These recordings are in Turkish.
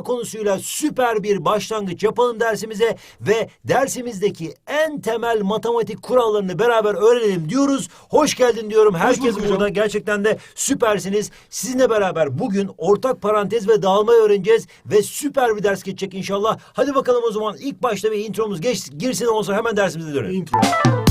konusuyla süper bir başlangıç yapalım dersimize ve dersimizdeki en temel matematik kurallarını beraber öğrenelim diyoruz. Hoş geldin diyorum. Herkes bulduk burada gerçekten de süpersiniz. Sizinle beraber bugün ortak parantez ve dağılmayı öğreneceğiz ve süper bir ders geçecek inşallah. Hadi bakalım o zaman ilk başta bir intromuz geç, girsin sonra hemen dersimize dönelim. Intro.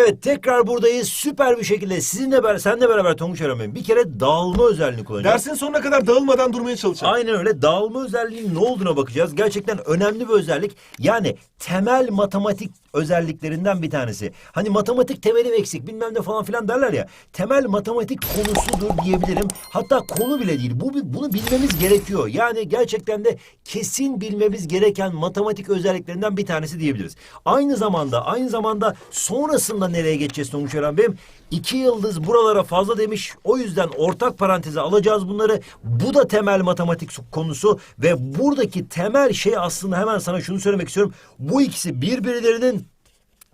Evet tekrar buradayız. Süper bir şekilde sizinle beraber, senle beraber Tonguç Öğrenmeyin. Bir kere dağılma özelliğini kullanacağız. Dersin sonuna kadar dağılmadan durmaya çalışacağım. Aynen öyle. Dağılma özelliğinin ne olduğuna bakacağız. Gerçekten önemli bir özellik. Yani temel matematik özelliklerinden bir tanesi. Hani matematik temelim eksik bilmem ne falan filan derler ya. Temel matematik konusudur diyebilirim. Hatta konu bile değil. Bu bunu bilmemiz gerekiyor. Yani gerçekten de kesin bilmemiz gereken matematik özelliklerinden bir tanesi diyebiliriz. Aynı zamanda aynı zamanda sonrasında nereye geçeceğiz Tonguç Eren Bey'im? İki yıldız buralara fazla demiş. O yüzden ortak paranteze alacağız bunları. Bu da temel matematik konusu ve buradaki temel şey aslında hemen sana şunu söylemek istiyorum. Bu ikisi birbirlerinin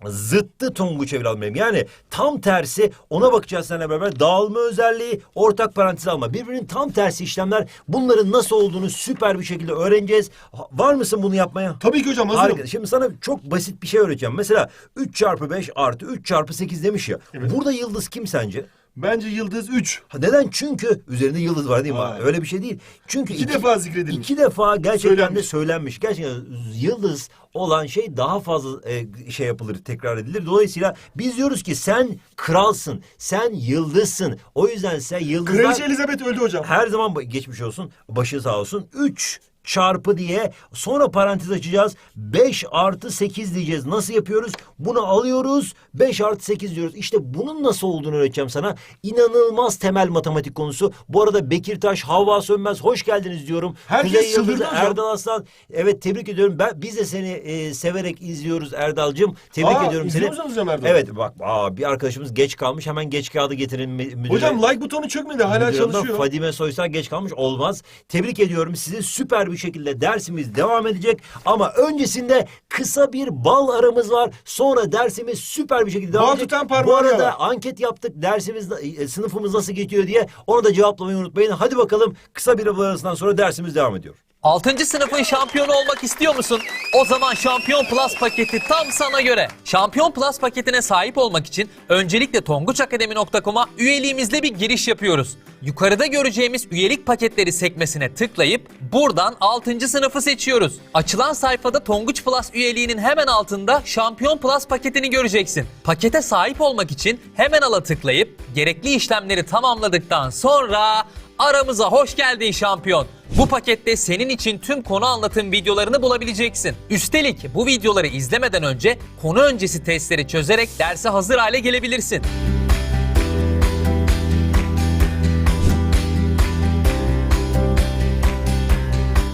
zıttı Tonguç evladım benim. Yani tam tersi ona bakacağız seninle beraber. Dağılma özelliği, ortak parantez alma. Birbirinin tam tersi işlemler. Bunların nasıl olduğunu süper bir şekilde öğreneceğiz. Ha- Var mısın bunu yapmaya? Tabii ki hocam hazırım. Harika. Şimdi sana çok basit bir şey öğreteceğim. Mesela 3 çarpı 5 artı 3 çarpı 8 demiş ya. Burada yıldız kim sence? Bence yıldız 3. Ha, Neden? Çünkü üzerinde yıldız var değil mi? Vay. Öyle bir şey değil. Çünkü İki defa zikredilmiş. İki defa gerçekten de Söylenmiş. söylenmiş. Gerçekten yıldız olan şey daha fazla e, şey yapılır, tekrar edilir. Dolayısıyla biz diyoruz ki sen kralsın, sen yıldızsın. O yüzden sen yıldızlar... Kraliçe Elizabeth öldü hocam. Her zaman geçmiş olsun. Başı sağ olsun. 3 çarpı diye sonra parantez açacağız. 5 artı 8 diyeceğiz. Nasıl yapıyoruz? Bunu alıyoruz. 5 artı 8 diyoruz. İşte bunun nasıl olduğunu öğreteceğim sana. İnanılmaz temel matematik konusu. Bu arada Bekirtaş, Havva Sönmez hoş geldiniz diyorum. Herkes Kuzey Yıldız. Erdal Aslan. Evet tebrik ediyorum. Ben, biz de seni e, severek izliyoruz Erdal'cığım. Tebrik Aa, ediyorum seni. hocam Erdal? Evet bak aa, bir arkadaşımız geç kalmış. Hemen geç kağıdı getirin mü- müdüre. Hocam like butonu çökmedi hala Müdürüm, çalışıyor. Fadime Soysal geç kalmış olmaz. Tebrik ediyorum sizi süper bir şekilde dersimiz devam edecek. Ama öncesinde kısa bir bal aramız var. Sonra dersimiz süper bir şekilde devam Bal edecek. tutan Bu arada yalar. anket yaptık. Dersimiz, e, sınıfımız nasıl geçiyor diye. Onu da cevaplamayı unutmayın. Hadi bakalım kısa bir bal arasından sonra dersimiz devam ediyor. 6. sınıfın şampiyonu olmak istiyor musun? O zaman Şampiyon Plus paketi tam sana göre. Şampiyon Plus paketine sahip olmak için öncelikle tonguçakademi.com'a üyeliğimizle bir giriş yapıyoruz. Yukarıda göreceğimiz üyelik paketleri sekmesine tıklayıp buradan 6. sınıfı seçiyoruz. Açılan sayfada Tonguç Plus üyeliğinin hemen altında Şampiyon Plus paketini göreceksin. Pakete sahip olmak için hemen ala tıklayıp gerekli işlemleri tamamladıktan sonra Aramıza hoş geldin şampiyon. Bu pakette senin için tüm konu anlatım videolarını bulabileceksin. Üstelik bu videoları izlemeden önce konu öncesi testleri çözerek derse hazır hale gelebilirsin.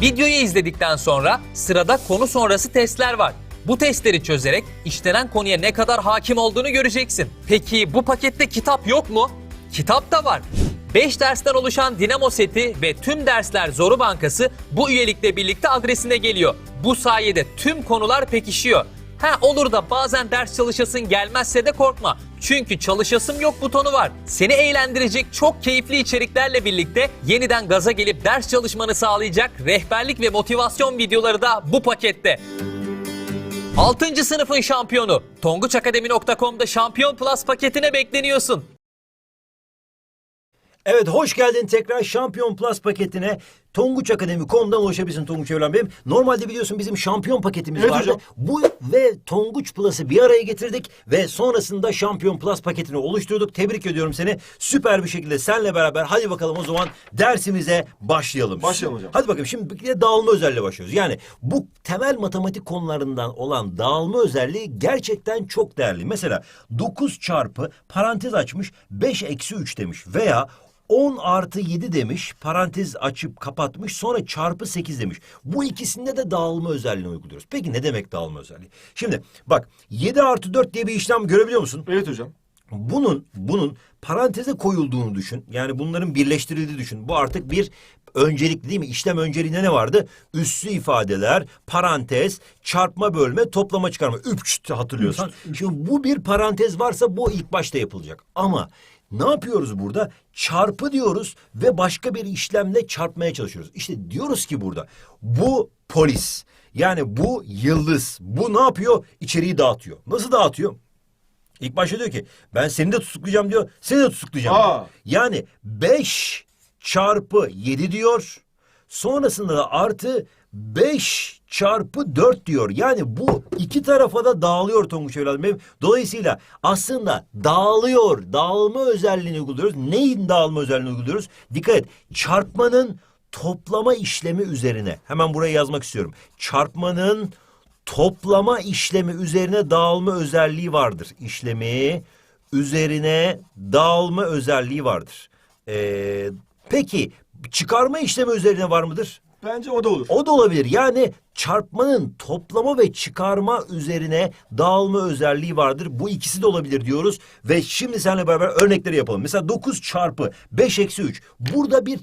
Videoyu izledikten sonra sırada konu sonrası testler var. Bu testleri çözerek işlenen konuya ne kadar hakim olduğunu göreceksin. Peki bu pakette kitap yok mu? Kitap da var. 5 dersten oluşan Dinamo seti ve tüm dersler Zoru Bankası bu üyelikle birlikte adresine geliyor. Bu sayede tüm konular pekişiyor. Ha olur da bazen ders çalışasın gelmezse de korkma. Çünkü çalışasım yok butonu var. Seni eğlendirecek çok keyifli içeriklerle birlikte yeniden gaza gelip ders çalışmanı sağlayacak rehberlik ve motivasyon videoları da bu pakette. 6. sınıfın şampiyonu tonguçakademi.com'da Şampiyon Plus paketine bekleniyorsun. Evet hoş geldin tekrar Şampiyon Plus paketine. Tonguçakademi.com'dan ulaşabilirsin Tonguç Evren Bey'im. Normalde biliyorsun bizim şampiyon paketimiz Evet vardı. hocam. Bu ve Tonguç Plus'ı bir araya getirdik ve sonrasında Şampiyon Plus paketini oluşturduk. Tebrik ediyorum seni. Süper bir şekilde senle beraber hadi bakalım o zaman dersimize başlayalım. Başlayalım hocam. Hadi bakalım şimdi bir de dağılma özelliği başlıyoruz. Yani bu temel matematik konularından olan dağılma özelliği gerçekten çok değerli. Mesela 9 çarpı parantez açmış 5 eksi 3 demiş veya 10 artı 7 demiş, parantez açıp kapatmış, sonra çarpı 8 demiş. Bu ikisinde de dağılma özelliğini uyguluyoruz. Peki ne demek dağılma özelliği? Şimdi bak 7 artı 4 diye bir işlem görebiliyor musun? Evet hocam. Bunun bunun paranteze koyulduğunu düşün. Yani bunların birleştirildiğini düşün. Bu artık bir öncelikli değil mi? İşlem önceliğinde ne vardı? Üslü ifadeler, parantez, çarpma bölme, toplama çıkarma. Üç hatırlıyorsan. Şimdi bu bir parantez varsa bu ilk başta yapılacak. Ama ne yapıyoruz burada? Çarpı diyoruz ve başka bir işlemle çarpmaya çalışıyoruz. İşte diyoruz ki burada bu polis yani bu yıldız bu ne yapıyor? İçeriği dağıtıyor. Nasıl dağıtıyor? İlk başta diyor ki ben seni de tutuklayacağım diyor. Seni de tutuklayacağım. Aa. diyor. Yani 5 çarpı 7 diyor. Sonrasında da artı 5 çarpı 4 diyor. Yani bu iki tarafa da dağılıyor Tonguç evladım benim. Dolayısıyla aslında dağılıyor. Dağılma özelliğini uyguluyoruz. Neyin dağılma özelliğini uyguluyoruz? Dikkat et. Çarpmanın toplama işlemi üzerine. Hemen buraya yazmak istiyorum. Çarpmanın toplama işlemi üzerine dağılma özelliği vardır. İşlemi üzerine dağılma özelliği vardır. Ee, peki çıkarma işlemi üzerine var mıdır? Bence o da olur. O da olabilir. Yani çarpmanın toplama ve çıkarma üzerine dağılma özelliği vardır. Bu ikisi de olabilir diyoruz. Ve şimdi seninle beraber örnekleri yapalım. Mesela 9 çarpı 5 eksi 3. Burada bir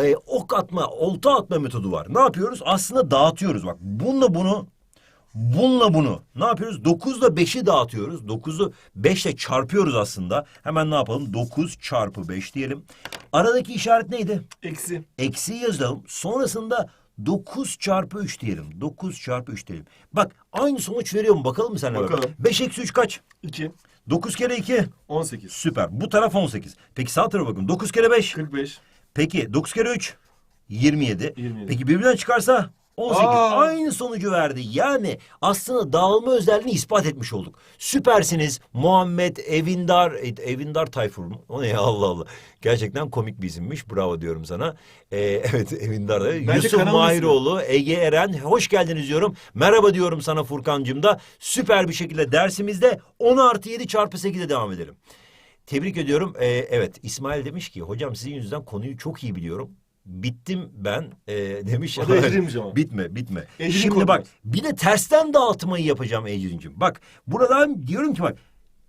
e, ok atma, olta atma metodu var. Ne yapıyoruz? Aslında dağıtıyoruz. Bak bununla bunu Bununla bunu ne yapıyoruz? 9'la 5'i dağıtıyoruz. 9'u 5 ile çarpıyoruz aslında. Hemen ne yapalım? 9 çarpı 5 diyelim. Aradaki işaret neydi? Eksi. Eksi yazalım. Sonrasında 9 çarpı 3 diyelim. 9 çarpı 3 diyelim. Bak aynı sonuç veriyor mu? Bakalım mı seninle Bakalım. beraber? 5 eksi 3 kaç? 2. 9 kere 2. 18. Süper. Bu taraf 18. Peki sağ tarafa bakın. 9 kere 5. 45. Peki 9 kere 3 27. 27. Peki birbirinden çıkarsa 18. Aa! Aynı sonucu verdi. Yani aslında dağılma özelliğini ispat etmiş olduk. Süpersiniz Muhammed Evindar e, Evindar Tayfur mu? O ne ya Allah Allah. Gerçekten komik bir isimmiş. Bravo diyorum sana. Ee, evet Evindar. Bence Yusuf kanalın Mahiroğlu, Ege Eren hoş geldiniz diyorum. Merhaba diyorum sana Furkancığım da. Süper bir şekilde dersimizde 10 artı 7 çarpı 8'e devam edelim. Tebrik ediyorum. Ee, evet İsmail demiş ki hocam sizin yüzünden konuyu çok iyi biliyorum. Bittim ben ee, demiş. O da bitme bitme. Ecrin Şimdi korkmaz. bak bir de tersten dağıtmayı yapacağım Ecrin'cim. Bak buradan diyorum ki bak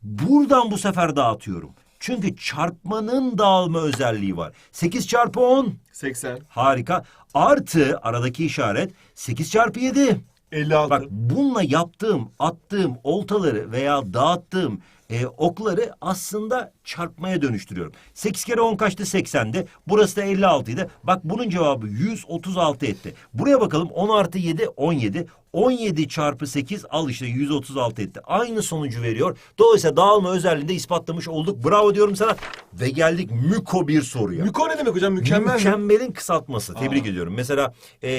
buradan bu sefer dağıtıyorum. Çünkü çarpmanın dağılma özelliği var. 8 çarpı 10 80. harika. Artı aradaki işaret 8 çarpı 7. 56. Bak bununla yaptığım, attığım oltaları veya dağıttığım e, okları aslında çarpmaya dönüştürüyorum. 8 kere 10 kaçtı? 80'di. Burası da 56 idi. Bak bunun cevabı 136 etti. Buraya bakalım 10 artı 7 17. 17 çarpı 8 al işte 136 etti. Aynı sonucu veriyor. Dolayısıyla dağılma özelliğini de ispatlamış olduk. Bravo diyorum sana. Ve geldik müko bir soruya. Müko ne demek hocam? Mükemmel mi? Mükemmelin kısaltması. Tebrik ediyorum. Mesela e,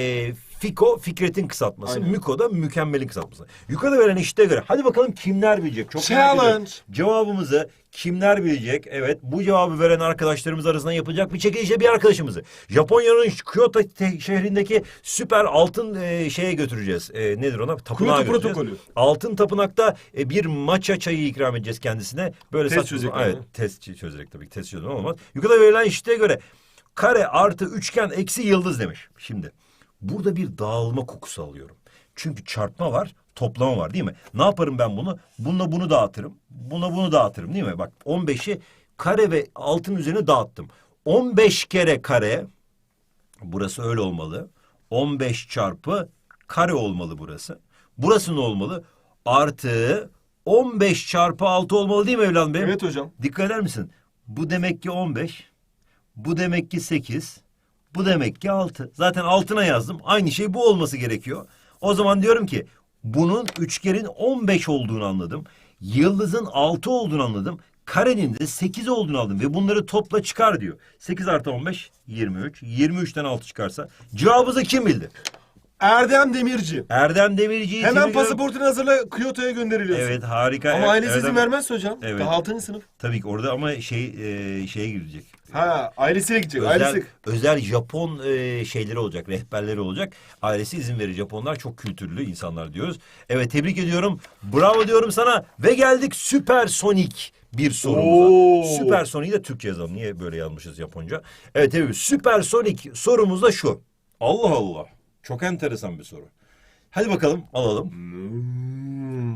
Fiko Fikret'in kısaltması. Aynen. Müko da mükemmelin kısaltması. Yukarıda verilen eşite göre. Hadi bakalım kimler bilecek? Çok merak ediyorum. Challenge. Cevabımızı kimler bilecek? Evet bu cevabı veren arkadaşlarımız arasından yapılacak bir çekilişle bir arkadaşımızı. Japonya'nın Kyoto te- şehrindeki süper altın e, şeye götüreceğiz. E, nedir ona? Tapınağa Kyoto götüreceğiz. protokolü. Altın tapınakta e, bir matcha çayı ikram edeceğiz kendisine. Böyle Test saçma- çözecek Evet yani. test çözerek tabii ki test çözüm olmaz. Yukarıda verilen eşitliğe göre kare artı üçgen eksi yıldız demiş. Şimdi burada bir dağılma kokusu alıyorum. Çünkü çarpma var, toplama var değil mi? Ne yaparım ben bunu? Bununla bunu dağıtırım. Buna bunu dağıtırım değil mi? Bak 15'i kare ve altın üzerine dağıttım. 15 kere kare burası öyle olmalı. 15 çarpı kare olmalı burası. Burası ne olmalı? Artı 15 çarpı 6 olmalı değil mi evladım benim? Evet hocam. Dikkat eder misin? Bu demek ki 15. Bu demek ki 8. Bu demek ki 6. Zaten altına yazdım. Aynı şey bu olması gerekiyor. O zaman diyorum ki bunun üçgenin 15 olduğunu anladım. Yıldızın 6 olduğunu anladım. Karenin de 8 olduğunu aldım ve bunları topla çıkar diyor. 8 artı 15 23. 23'ten 6 çıkarsa cevabımızı kim bildi? Erdem Demirci. Erdem Demirci'yi Hemen tebrik ediyorum. pasaportunu hazırla Kyoto'ya gönderiliyorsun. Evet harika. Ama Er- ailesi izin Erdem- vermez hocam. Evet. Daha 6. sınıf. Tabii ki orada ama şey e, şeye girecek. Ha ailesiyle gidecek. özel, Ailesi. özel Japon e, şeyleri olacak, rehberleri olacak. Ailesi izin verir. Japonlar çok kültürlü insanlar diyoruz. Evet tebrik ediyorum. Bravo diyorum sana. Ve geldik süpersonik bir sorumuza. Oo. Süpersonik'i de Türkçe yazalım. Niye böyle yazmışız Japonca? Evet tabii süpersonik sorumuz da şu. Allah Allah. Çok enteresan bir soru. Hadi bakalım alalım.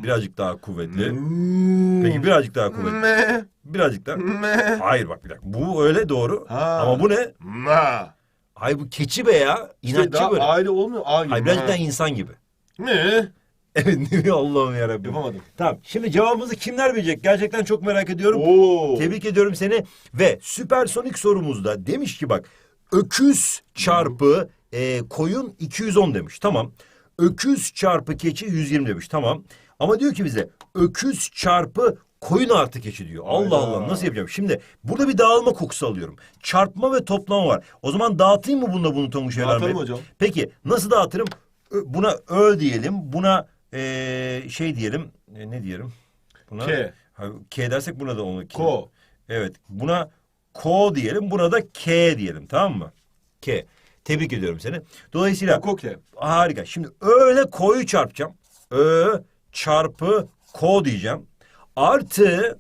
Birazcık daha kuvvetli. Peki birazcık daha kuvvetli. Birazcık daha. Hayır bak bir dakika. Bu öyle doğru. Ha. Ama bu ne? Ma. Ay bu keçi be ya. İşte İnatçı daha böyle. aile olmuyor. Ay, Hayır birazcık daha insan gibi. Me. Evet Allah'ım yarabbim. Yapamadım. Tamam şimdi cevabımızı kimler bilecek? Gerçekten çok merak ediyorum. Oo. Tebrik ediyorum seni. Ve süpersonik sorumuzda demiş ki bak öküz çarpı e, koyun 210 demiş. Tamam. Öküz çarpı keçi 120 demiş. Tamam. Ama diyor ki bize öküz çarpı koyun artı keçi diyor. Allah Hayda. Allah nasıl yapacağım? Şimdi burada bir dağılma kokusu alıyorum. Çarpma ve toplama var. O zaman dağıtayım mı bununla bunu Tonguç Evren Dağıtalım Bey? hocam. Peki nasıl dağıtırım? Ö- Buna ö diyelim. Buna e, şey diyelim. E, ne diyelim? Buna, K. Ha, K dersek buna da onu. Ko. Evet. Buna ko diyelim. Buna da K diyelim. Tamam mı? K. Tebrik ediyorum seni. Dolayısıyla Koke. harika. Şimdi öyle ko'yu çarpacağım. Ö çarpı ko diyeceğim. Artı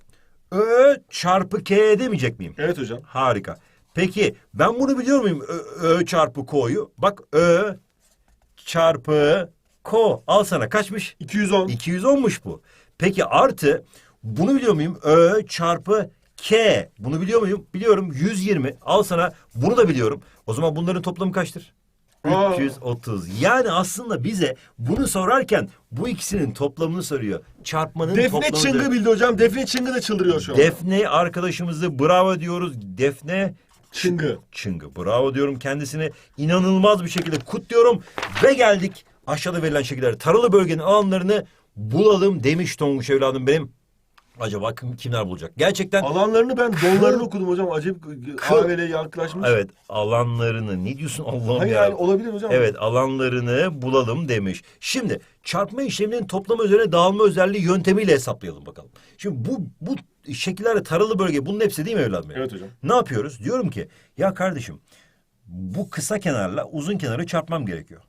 ö çarpı K demeyecek miyim? Evet hocam. Harika. Peki ben bunu biliyor muyum? Ö, ö çarpı ko'yu. Bak ö çarpı ko. Al sana kaçmış? 210. 210'muş bu. Peki artı bunu biliyor muyum? Ö çarpı K. Bunu biliyor muyum? Biliyorum 120. Al sana bunu da biliyorum. O zaman bunların toplamı kaçtır? Aa. 330. Yani aslında bize bunu sorarken bu ikisinin toplamını soruyor. Çarpmanın Defne toplamını. Çıngı bildi hocam. Defne Çıngı da çıldırıyor şu an. Defne arkadaşımızı bravo diyoruz. Defne Çıngı. Çıngı. Bravo diyorum kendisini. inanılmaz bir şekilde kutluyorum. Ve geldik aşağıda verilen şekilleri. Taralı bölgenin alanlarını bulalım demiş Tonguç evladım benim. Acaba kim, kimler bulacak? Gerçekten Alanlarını ben donlarını okudum hocam. Acayip AVL yankılaşmış. evet alanlarını ne diyorsun Allah'ım Hayır ya. yani olabilir hocam. Evet alanlarını bulalım demiş. Şimdi çarpma işleminin toplama üzerine dağılma özelliği yöntemiyle hesaplayalım bakalım. Şimdi bu bu şekillerde taralı bölge bunun hepsi değil mi evladım? Evet hocam. Ne yapıyoruz? Diyorum ki ya kardeşim bu kısa kenarla uzun kenarı çarpmam gerekiyor.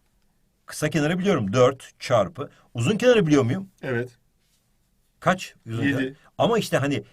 Kısa kenarı biliyorum 4 çarpı. Uzun kenarı biliyor muyum? Evet. Kaç? Yedi. Ama işte hani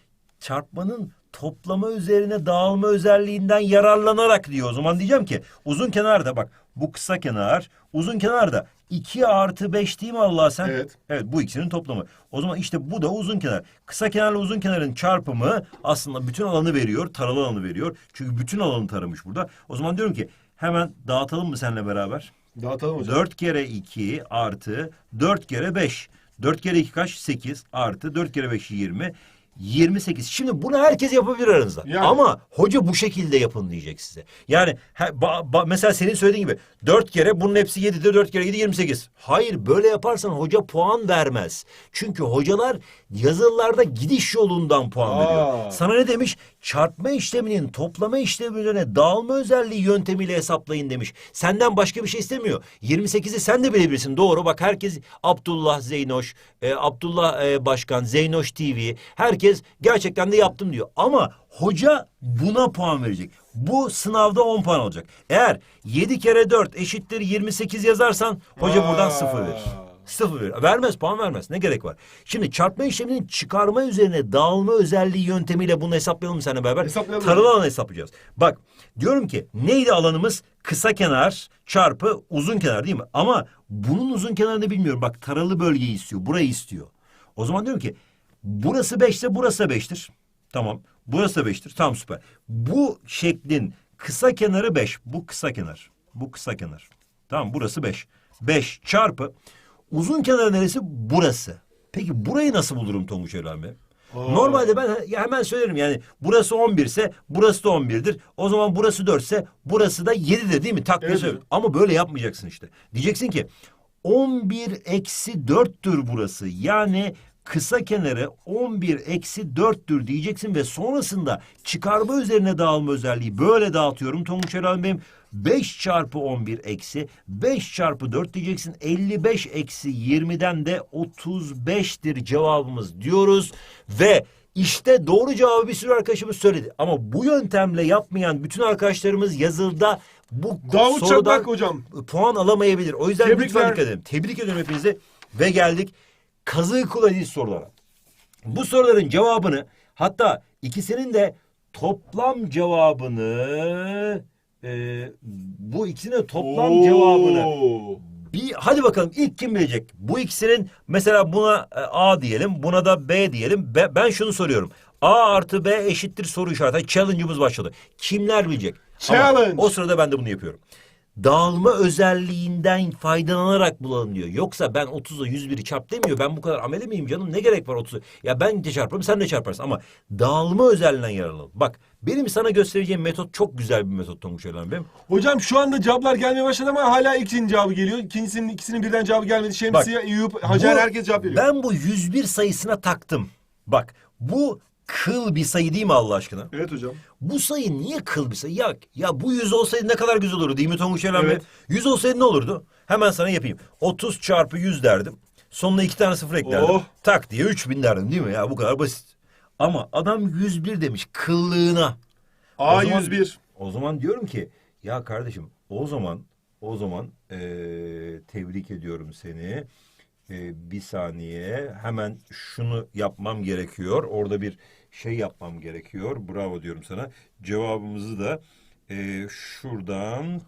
çarpmanın toplama üzerine dağılma özelliğinden yararlanarak diyor. O zaman diyeceğim ki uzun kenarda bak bu kısa kenar uzun kenarda 2 artı 5 değil mi Allah sen? Evet. Evet bu ikisinin toplamı. O zaman işte bu da uzun kenar. Kısa kenarla uzun kenarın çarpımı aslında bütün alanı veriyor. Taralı alanı veriyor. Çünkü bütün alanı taramış burada. O zaman diyorum ki hemen dağıtalım mı seninle beraber? Dağıtalım hocam. 4 kere 2 artı 4 kere 5. 4 kere 2 kaç? 8 artı 4 kere 5 20. 28. Şimdi bunu herkes yapabilir aranızda. Yani. Ama hoca bu şekilde yapın diyecek size. Yani he- ba- ba- mesela senin söylediğin gibi 4 kere bunun hepsi 7'de 4 kere 7 28. Hayır böyle yaparsan hoca puan vermez. Çünkü hocalar yazılılarda gidiş yolundan puan Aa. veriyor. Sana ne demiş? Çarpma işleminin toplama işlemi üzerine dağılma özelliği yöntemiyle hesaplayın demiş. Senden başka bir şey istemiyor. 28'i sen de bilebilirsin. Doğru bak herkes Abdullah Zeynoş, e, Abdullah e, Başkan, Zeynoş TV herkes gerçekten de yaptım diyor. Ama hoca buna puan verecek. Bu sınavda 10 puan alacak. Eğer 7 kere 4 eşittir 28 yazarsan hoca buradan Aa. 0 verir. Sıfır verir. Vermez puan vermez. Ne gerek var? Şimdi çarpma işleminin çıkarma üzerine dağılma özelliği yöntemiyle bunu hesaplayalım seninle beraber. Hesaplayalım. Taralı alanı hesaplayacağız. Bak diyorum ki neydi alanımız? Kısa kenar çarpı uzun kenar değil mi? Ama bunun uzun kenarını bilmiyorum. Bak taralı bölgeyi istiyor. Burayı istiyor. O zaman diyorum ki burası 5 ise burası da 5'tir. Tamam. Burası da 5'tir. Tamam süper. Bu şeklin kısa kenarı 5. Bu kısa kenar. Bu kısa kenar. Tamam burası 5. 5 çarpı uzun kenar neresi? Burası. Peki burayı nasıl bulurum Tonguç Evren Bey? Normalde ben he- hemen söylerim yani burası 11 ise burası da 11'dir. O zaman burası 4 ise burası da 7'dir değil mi? Takviye Evet, söylüyorum. evet. Ama böyle yapmayacaksın işte. Diyeceksin ki 11 eksi 4'tür burası. Yani kısa kenarı 11 eksi 4'tür diyeceksin ve sonrasında çıkarma üzerine dağılma özelliği böyle dağıtıyorum. Tonguç Erhan Bey'im 5 çarpı 11 eksi 5 çarpı 4 diyeceksin. 55 eksi 20'den de 35'tir cevabımız diyoruz. Ve işte doğru cevabı bir sürü arkadaşımız söyledi. Ama bu yöntemle yapmayan bütün arkadaşlarımız yazılda bu Davut sorudan Çakmak hocam. puan alamayabilir. O yüzden Tebrikler. lütfen dikkat edin. Tebrik ediyorum hepinizi. Ve geldik kazığı kullanıcı sorulara. Bu soruların cevabını hatta ikisinin de toplam cevabını e, bu ikisinin toplam Oo. cevabını bir hadi bakalım ilk kim bilecek? Bu ikisinin mesela buna e, A diyelim, buna da B diyelim. Be- ben şunu soruyorum. A artı B eşittir soru işareti. Challenge'ımız başladı. Kimler bilecek? Ama Challenge. o sırada ben de bunu yapıyorum. Dağılma özelliğinden faydalanarak bulalım diyor. Yoksa ben 30'a 101'i çarp demiyor. Ben bu kadar amele miyim canım? Ne gerek var 30'u? Ya ben de çarparım sen de çarparsın ama dağılma özelliğinden yararlanalım. Bak benim sana göstereceğim metot çok güzel bir metot Tonguç Ölen benim. Hocam şu anda cevaplar gelmeye başladı ama hala ikinci cevabı geliyor. İkincisinin ikisinin birden cevabı gelmedi. Şemsiye, Eyüp, Hacer Bu- herkes cevap veriyor. Ben bu 101 sayısına taktım. Bak bu kıl bir sayı değil mi Allah aşkına? Evet hocam. Bu sayı niye kıl bir sayı? Ya, ya bu 100 olsaydı ne kadar güzel olurdu değil mi Tonguç Bey? Evet. 100 olsaydı ne olurdu? Hemen sana yapayım. 30 çarpı 100 derdim. Sonuna iki tane sıfır eklerdim. Oh. Tak diye 3000 derdim değil mi? Ya bu kadar basit. Ama adam 101 demiş kıllığına. O zaman- A101. O zaman diyorum ki ya kardeşim o zaman o zaman eee, tebrik ediyorum seni. Eee, bir saniye hemen şunu yapmam gerekiyor. Orada bir şey yapmam gerekiyor. Bravo diyorum sana. Cevabımızı da eee, şuradan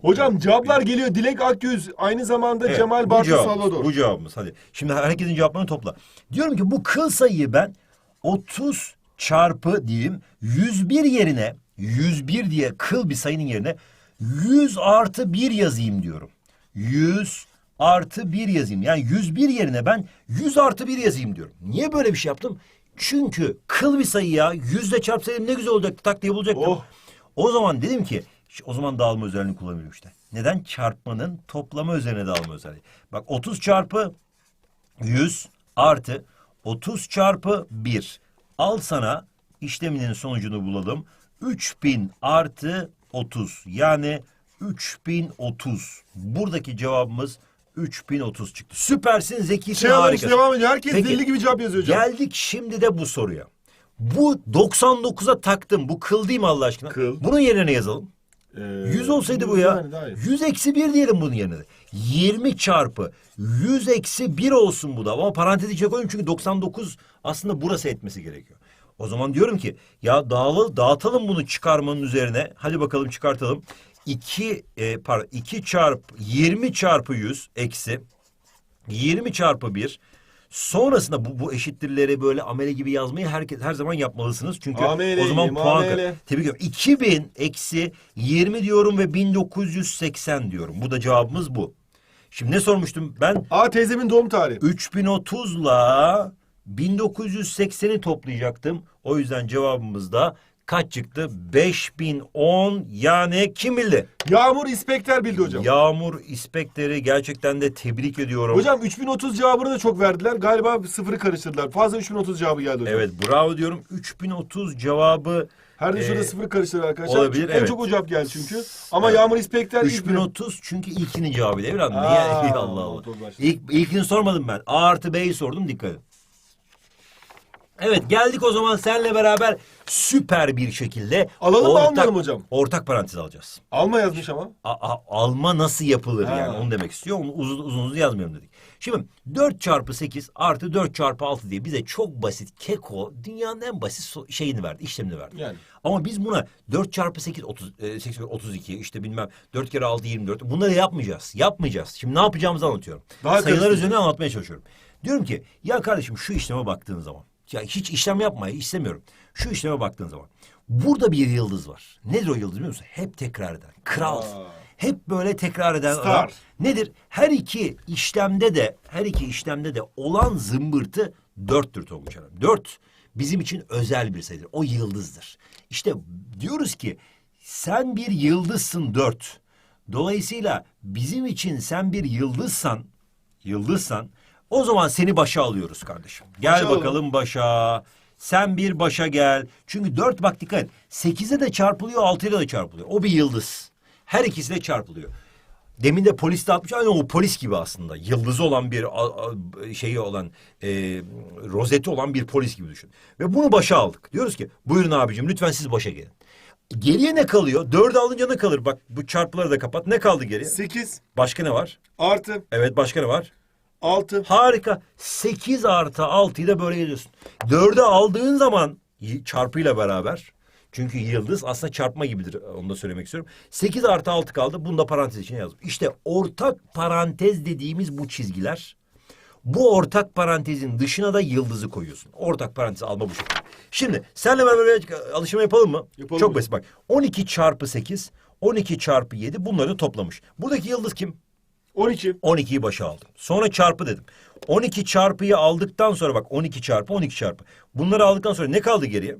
Hocam cevaplar geliyor. Dilek Akgüz aynı zamanda Evet, Cemal Bartu cevabımız, Salvador. Bu cevabımız. Hadi. Şimdi herkesin cevaplarını topla. Diyorum ki bu kıl sayıyı ben 30 çarpı diyeyim 101 yerine 101 diye kıl bir sayının yerine 100 artı 1 yazayım diyorum. 100 artı 1 yazayım. Yani 101 yerine ben 100 artı 1 yazayım diyorum. Niye böyle bir şey yaptım? Çünkü kıl bir sayı ya. Yüzle çarpsaydım ne güzel olacaktı. Tak diye bulacaktım. Oh. O zaman dedim ki o zaman dağılma özelliğini kullanıyorum işte. Neden? Çarpmanın toplama üzerine dağılma özelliği. Bak 30 çarpı 100 artı 30 çarpı 1. Al sana işleminin sonucunu bulalım. 3000 artı 30 yani 3030. Buradaki cevabımız 3030 çıktı. Süpersin, zekisin, Challenge harikasın. devam ediyor. Herkes Peki, deli gibi cevap yazıyor hocam. Geldik şimdi de bu soruya. Bu 99'a taktım. Bu kıl değil mi Allah aşkına? Kıl. Bunun yerine ne yazalım? Ee, 100 olsaydı bu ya. yani daha iyi. 100 eksi 1 diyelim bunun yerine. de. 20 çarpı 100 eksi 1 olsun bu da. Ama parantez içine koyayım çünkü 99 aslında burası etmesi gerekiyor. O zaman diyorum ki ya dağıl, dağıtalım bunu çıkarmanın üzerine. Hadi bakalım çıkartalım. 2 e, pardon 2 çarpı 20 çarpı 100 eksi 20 çarpı 1 Sonrasında bu, bu eşittirleri böyle amele gibi yazmayı herkes her zaman yapmalısınız. Çünkü Amele, o zaman puan. Tebrik ediyorum. 2000 eksi 20 diyorum ve 1980 diyorum. Bu da cevabımız bu. Şimdi ne sormuştum? Ben A teyzemin doğum tarihi. 3030'la 1980'i toplayacaktım. O yüzden cevabımız da kaç çıktı? 5010 yani kim bildi? Yağmur İspekter bildi hocam. Yağmur İspekter'i gerçekten de tebrik ediyorum. Hocam 3030 cevabını da çok verdiler. Galiba sıfırı karıştırdılar. Fazla 3030 cevabı geldi hocam. Evet bravo diyorum. 3030 cevabı Her de şurada Ee, sıfırı karıştırdılar arkadaşlar. olabilir, En evet. çok o cevap geldi çünkü. Ama Yağmur İspekter ilk 3030 çünkü ilkinin cevabı değil mi? Niye? Allah Allah. İlk, ilkini sormadım ben. A artı B'yi sordum dikkat edin. Evet geldik o zaman seninle beraber süper bir şekilde Alalım mı, almayalım hocam? Ortak parantez alacağız. Alma yazmış ama. A- a- alma nasıl yapılır Ha. yani onu demek istiyor. Onu uzun uzun uzun yazmıyorum dedik. Şimdi 4 çarpı 8 artı 4 çarpı 6 diye bize çok basit keko dünyanın en basit so- şeyini verdi, işlemini verdi. Yani. Ama biz buna 4 çarpı 8 30, e, 8 32 işte bilmem 4 kere 6 24 bunları yapmayacağız. Yapmayacağız. Şimdi ne yapacağımızı anlatıyorum. Daha Sayılar üzerine anlatmaya çalışıyorum. Diyorum ki ya kardeşim şu işleme baktığın zaman ya hiç işlem yapmayı istemiyorum. Şu işleme baktığın zaman burada bir yıldız var. Nedir o yıldız biliyor musun? Hep tekrar eden. Kral. Hep böyle tekrar eden Star. adam. Nedir? Her iki işlemde de her iki işlemde de olan zımbırtı dörttür Tonguç Hanım. Dört bizim için özel bir sayıdır. O yıldızdır. İşte diyoruz ki sen bir yıldızsın dört. Dolayısıyla bizim için sen bir yıldızsan, yıldızsan o zaman seni başa alıyoruz kardeşim. Gel Başa alalım. bakalım başa. Sen bir başa gel. Çünkü dört bak dikkat et. Sekize de çarpılıyor, altıyla da çarpılıyor. O bir yıldız. Her ikisi de çarpılıyor. Demin de polis de atmış. Aynı o polis gibi aslında. Yıldızı olan bir şeyi olan e, rozeti olan bir polis gibi düşün. Ve bunu başa aldık. Diyoruz ki buyurun abicim lütfen siz başa gelin. Geriye ne kalıyor? Dördü alınca ne kalır? Bak bu çarpıları da kapat. Ne kaldı geriye? 8 Başka ne var? artı Evet başka ne var? 6 Harika. 8 artı 6'yı da böyle yazıyorsun. 4'ü aldığın zaman çarpıyla beraber çünkü yıldız aslında çarpma gibidir. Onu da söylemek istiyorum. 8 artı 6 kaldı. Bunu da parantez içine yazdım. İşte ortak parantez dediğimiz bu çizgiler. Bu ortak parantezin dışına da yıldızı koyuyorsun. Ortak parantez alma bu şekilde. Şimdi senle beraber bir alışma yapalım mı? Yapalım Çok basit bak. 12 çarpı 8 12 çarpı 7 bunları toplamış. Buradaki yıldız kim? 12. 12'yi başa aldım. Sonra çarpı dedim. 12 çarpıyı aldıktan sonra bak 12 çarpı 12 çarpı. Bunları aldıktan sonra ne kaldı geriye?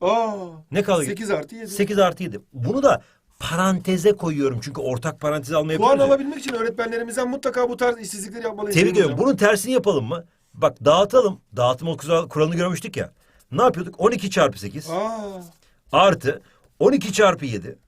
Aa. Ne kaldı? 8 artı 7. 8 artı 7. Bunu da paranteze koyuyorum çünkü ortak parantez alma Puan alabilmek için öğretmenlerimizden mutlaka bu tarz işsizlikleri yapmalıyız. Tebrik ediyorum. Bunun tersini yapalım mı? Bak dağıtalım. Dağıtma kural- kuralını görmüştük ya. Ne yapıyorduk? 12 çarpı 8 Aa. artı 12 çarpı 7.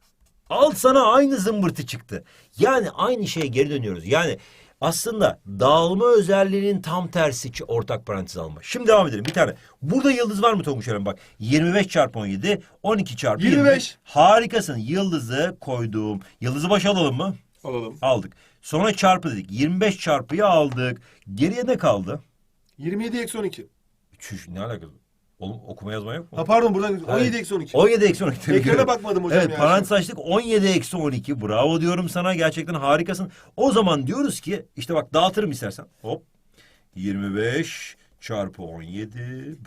Al sana aynı zımbırtı çıktı. Yani aynı şeye geri dönüyoruz. Yani aslında dağılma özelliğinin tam tersi ortak parantez alma. Şimdi devam edelim bir tane. Burada yıldız var mı Tonguç Eren? Bak 25 çarpı 17, 12 çarpı 25. 25. Harikasın. Yıldızı koydum. Yıldızı başa alalım mı? Alalım. Aldık. Sonra çarpı dedik. 25 çarpıyı aldık. Geriye ne kaldı? 27 eksi 12. Çüş ne alakası? Oğlum okuma yazma yok mu? Ha pardon buradan 17 Hayır. eksi 12. 17 eksi 12. Tebrik Ekrana bakmadım hocam Evet ya. parantez açtık 17 eksi 12. Bravo diyorum sana gerçekten harikasın. O zaman diyoruz ki işte bak dağıtırım istersen. Hop 25 çarpı 17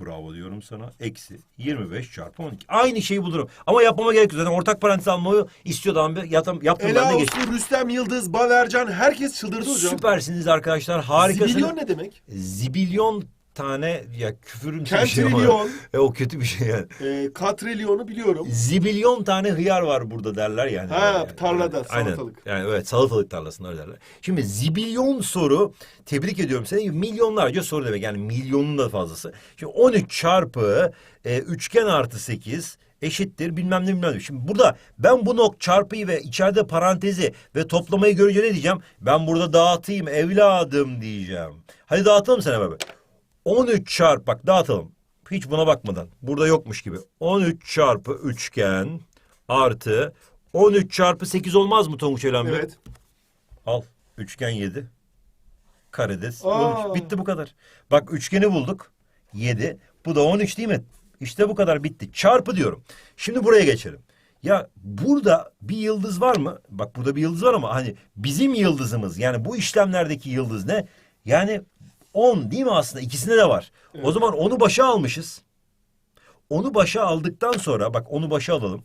bravo diyorum sana eksi 25 çarpı 12. Aynı şeyi bulurum. Ama yapmama gerek yok. Zaten ortak parantez almayı istiyordu ama yaptım, yaptım ben Ela de geçtim. Uslu, Rüstem Yıldız, Bavercan herkes çıldırdı hocam. Süpersiniz arkadaşlar harikasınız. Zibilyon ne demek? Zibilyon tane ya küfürümsü bir şey ama. Kentrilyon, E, o kötü bir şey yani. e, katrilyonu biliyorum. Zibilyon tane hıyar var burada derler yani. Ha, Yani, tarlada, yani, salatalık. Aynen. Yani evet salatalık tarlasında öyle derler. Şimdi zibilyon soru tebrik ediyorum seni. Milyonlarca soru demek yani milyonun da fazlası. Şimdi 13 çarpı e, üçgen artı 8 eşittir bilmem ne bilmem ne. Şimdi burada ben bu nok çarpıyı ve içeride parantezi ve toplamayı görünce ne diyeceğim? Ben burada dağıtayım evladım diyeceğim. Hadi dağıtalım sen beraber. 13 çarpı bak dağıtalım. Hiç buna bakmadan. Burada yokmuş gibi. 13 çarpı üçgen artı 13 çarpı 8 olmaz mı Tonguç Eylem Bey? Evet. Al. Üçgen 7. Karedes. Aa. 13. Bitti bu kadar. Bak üçgeni bulduk. 7. Bu da 13 değil mi? İşte bu kadar bitti. Çarpı diyorum. Şimdi buraya geçelim. Ya burada bir yıldız var mı? Bak burada bir yıldız var ama hani bizim yıldızımız yani bu işlemlerdeki yıldız ne? Yani 10 değil mi aslında? İkisinde de var. O zaman onu başa almışız. Onu başa aldıktan sonra bak onu başa alalım.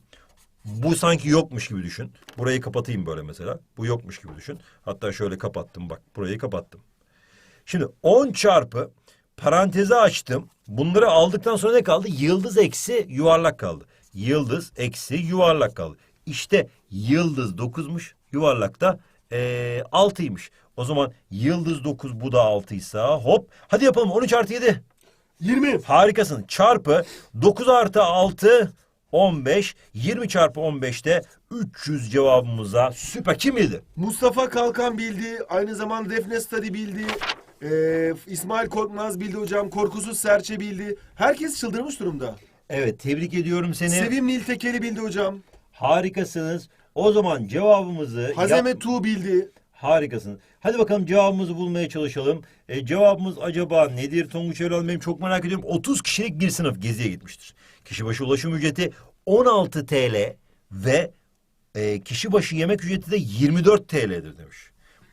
Bu sanki yokmuş gibi düşün. Burayı kapatayım böyle mesela. Bu yokmuş gibi düşün. Hatta şöyle kapattım bak. Burayı kapattım. Şimdi 10 çarpı parantezi açtım. Bunları aldıktan sonra ne kaldı? Yıldız eksi yuvarlak kaldı. Yıldız eksi yuvarlak kaldı. İşte yıldız 9'muş. Yuvarlak da eee 6'ymış. O zaman yıldız 9 bu da 6 ise hop. Hadi yapalım 13 artı 7. 20. Harikasın. Çarpı 9 artı 6 15. 20 çarpı 15'te 300 cevabımıza süper. Kim bildi? Mustafa Kalkan bildi. Aynı zamanda Defne Study bildi. E, İsmail Korkmaz bildi hocam. Korkusuz Serçe bildi. Herkes çıldırmış durumda. Evet tebrik ediyorum seni. Sevim Niltekeli bildi hocam. Harikasınız. O zaman cevabımızı... Hazeme Tu bildi. Harikasınız. Hadi bakalım cevabımızı bulmaya çalışalım. E, cevabımız acaba nedir Tonguç Erol benim çok merak ediyorum. 30 kişilik bir sınıf geziye gitmiştir. Kişi başı ulaşım ücreti 16 TL ve e, kişi başı yemek ücreti de 24 TL'dir demiş.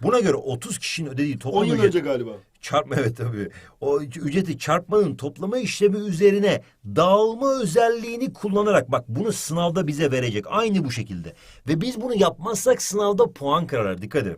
Buna göre 30 kişinin ödediği 10 toplam yıl ücret... önce galiba. Çarpma evet tabii. O ücreti çarpmanın toplama işlemi üzerine dağılma özelliğini kullanarak bak bunu sınavda bize verecek. Aynı bu şekilde. Ve biz bunu yapmazsak sınavda puan kırarlar. Dikkat edin.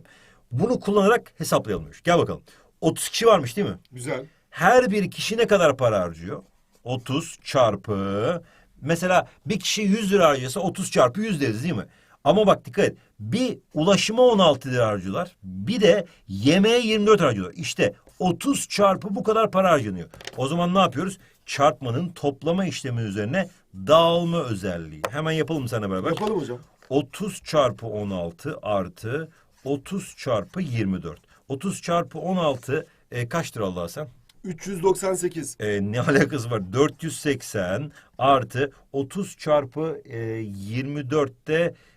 Bunu kullanarak hesaplayalım. Gel bakalım. 30 kişi varmış değil mi? Güzel. Her bir kişi ne kadar para harcıyor? 30 çarpı mesela bir kişi 100 lira harcasa 30 çarpı 100 deriz değil mi? Ama bak dikkat et. Bir ulaşıma 16 lira harcıyorlar. Bir de yemeğe 24 harcıyorlar. İşte 30 çarpı bu kadar para harcanıyor. O zaman ne yapıyoruz? Çarpmanın toplama işlemi üzerine dağılma özelliği. Hemen yapalım sana beraber. Yapalım hocam. 30 çarpı 16 artı 30 çarpı 24. 30 çarpı 16 e, kaçtır Allah sen? 398. E, ne alakası var? 480 artı 30 çarpı e, 24'te sek- e, iki-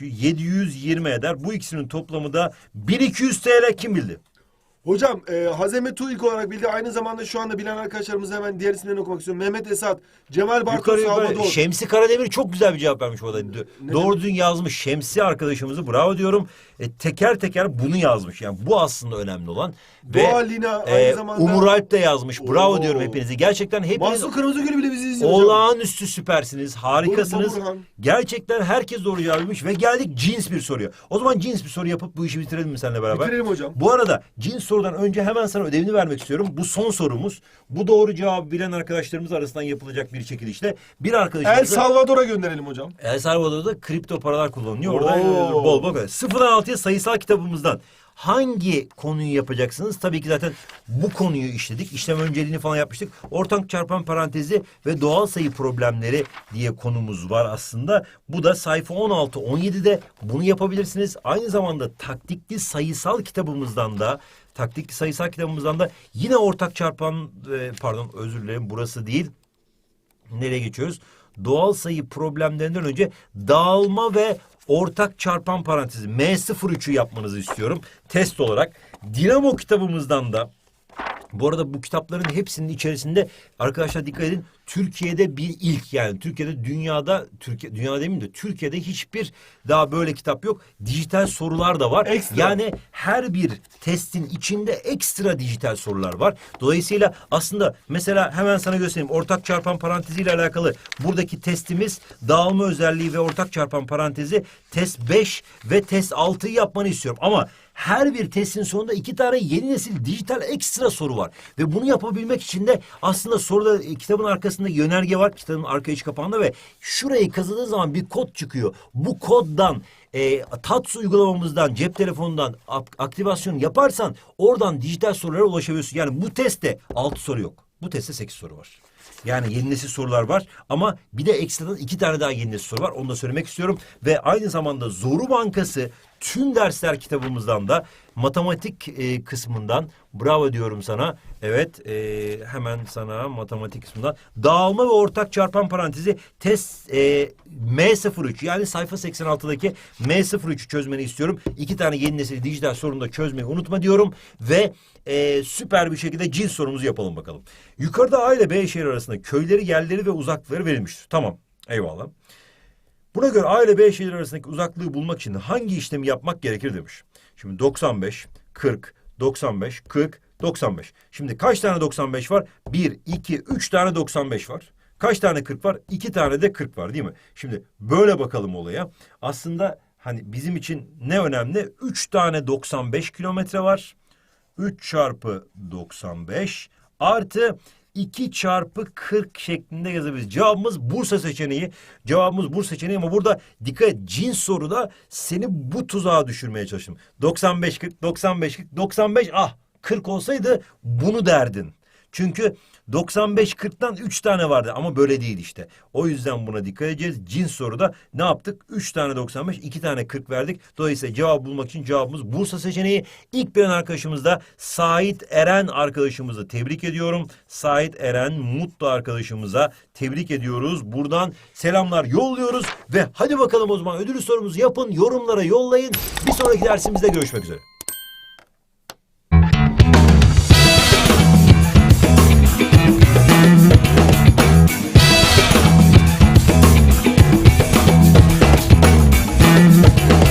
720 eder. Bu ikisinin toplamı da 1200 TL kim bildi? Hocam e, Hazeme Tu ilk olarak bildi. Aynı zamanda şu anda bilen arkadaşlarımız hemen diğer isimlerini okumak istiyorum. Mehmet Esat, Cemal Yukarı yukarı. Salvador. Şemsi Karademir çok güzel bir cevap vermiş bu arada. Doğru düzgün yazmış. Şemsi arkadaşımızı bravo diyorum. E, teker teker bunu yazmış. Yani bu aslında önemli olan. Doğa Lina aynı e, zamanda- Umur Alp de yazmış. Bravo Oo. diyorum hepinize. Gerçekten hepiniz Mahsun Kırmızıgül bile bizi izliyor hocam. olağanüstü süpersiniz. Harikasınız. Bur- Burhan. Gerçekten herkes doğru cevap vermiş ve geldik cins bir soruya. O zaman cins bir soru yapıp bu işi bitirelim mi seninle beraber? Bitirelim hocam. Bu arada cins sorudan önce hemen sana ödevini vermek istiyorum. Bu son sorumuz. Bu doğru cevabı bilen arkadaşlarımız arasından yapılacak bir çekilişte bir El Salvador'a gönderelim hocam. El Salvador'da kripto paralar kullanılıyor. Orada Oo. bol bol. Sıfırdan altıya sayısal kitabımızdan hangi konuyu yapacaksınız? Tabii ki zaten bu konuyu işledik. İşlem önceliğini falan yapmıştık. Ortak çarpan parantezi ve doğal sayı problemleri diye konumuz var aslında. Bu da sayfa 16-17'de bunu yapabilirsiniz. Aynı zamanda taktikli sayısal kitabımızdan da taktikli sayısal kitabımızdan da yine ortak çarpan e, pardon özür dilerim burası değil. Nereye geçiyoruz? Doğal sayı problemlerinden önce dağılma ve ortak çarpan parantezi M03'ü yapmanızı istiyorum test olarak. Dinamo kitabımızdan da bu arada bu kitapların hepsinin içerisinde arkadaşlar dikkat edin Türkiye'de bir ilk yani Türkiye'de dünyada Türkiye dünya demeyeyim de Türkiye'de hiçbir daha böyle kitap yok. Dijital sorular da var. Ekstra. Yani her bir testin içinde ekstra dijital sorular var. Dolayısıyla aslında mesela hemen sana göstereyim. Ortak çarpan parantezi ile alakalı buradaki testimiz dağılma özelliği ve ortak çarpan parantezi test 5 ve test 6'yı yapmanı istiyorum. Ama her bir testin sonunda iki tane yeni nesil dijital ekstra soru var. Ve bunu yapabilmek için de aslında soruda e, kitabın arkasında yönerge var. Kitabın arka iç kapağında ve şurayı kazıdığı zaman bir kod çıkıyor. Bu koddan e, TATS uygulamamızdan, cep telefonundan ak- aktivasyon yaparsan oradan dijital sorulara ulaşabiliyorsun. Yani bu testte 6 soru yok. Bu testte 8 soru var. Yani yeni nesil sorular var ama bir de ekstradan iki tane daha yeni nesil soru var. Onu da söylemek istiyorum. Ve aynı zamanda Zoru Bankası tüm dersler kitabımızdan da matematik e, kısmından bravo diyorum sana. Evet e, hemen sana matematik kısmından dağılma ve ortak çarpan parantezi test e, M03 yani sayfa 86'daki M03'ü çözmeni istiyorum. İki tane yeni nesil dijital sorunu da çözmeyi unutma diyorum ve e, süper bir şekilde cins sorumuzu yapalım bakalım. Yukarıda A ile B şehir arasında köyleri, yerleri ve uzaklıkları verilmiştir. Tamam. Eyvallah. Buna göre A ile B şehirler arasındaki uzaklığı bulmak için hangi işlemi yapmak gerekir demiş. Şimdi 95, 40, 95, 40, 95. Şimdi kaç tane 95 var? 1, 2, 3 tane 95 var. Kaç tane 40 var? 2 tane de 40 var değil mi? Şimdi böyle bakalım olaya. Aslında hani bizim için ne önemli? 3 tane 95 kilometre var. 3 çarpı 95 artı 2 çarpı 40 şeklinde yazabiliriz. Cevabımız Bursa seçeneği. Cevabımız Bursa seçeneği ama burada dikkat et cins soruda seni bu tuzağa düşürmeye çalıştım. 95 40 95 40 95 ah 40 olsaydı bunu derdin. Çünkü 95-40'tan 3 tane vardı ama böyle değil işte. O yüzden buna dikkat edeceğiz. Cins soruda ne yaptık? 3 tane 95, 2 tane 40 verdik. Dolayısıyla cevabı bulmak için cevabımız Bursa seçeneği. İlk bilen arkadaşımız da Sait Eren arkadaşımızı tebrik ediyorum. Sait Eren Mutlu arkadaşımıza tebrik ediyoruz. Buradan selamlar yolluyoruz ve hadi bakalım o zaman ödül sorumuzu yapın, yorumlara yollayın. Bir sonraki dersimizde görüşmek üzere.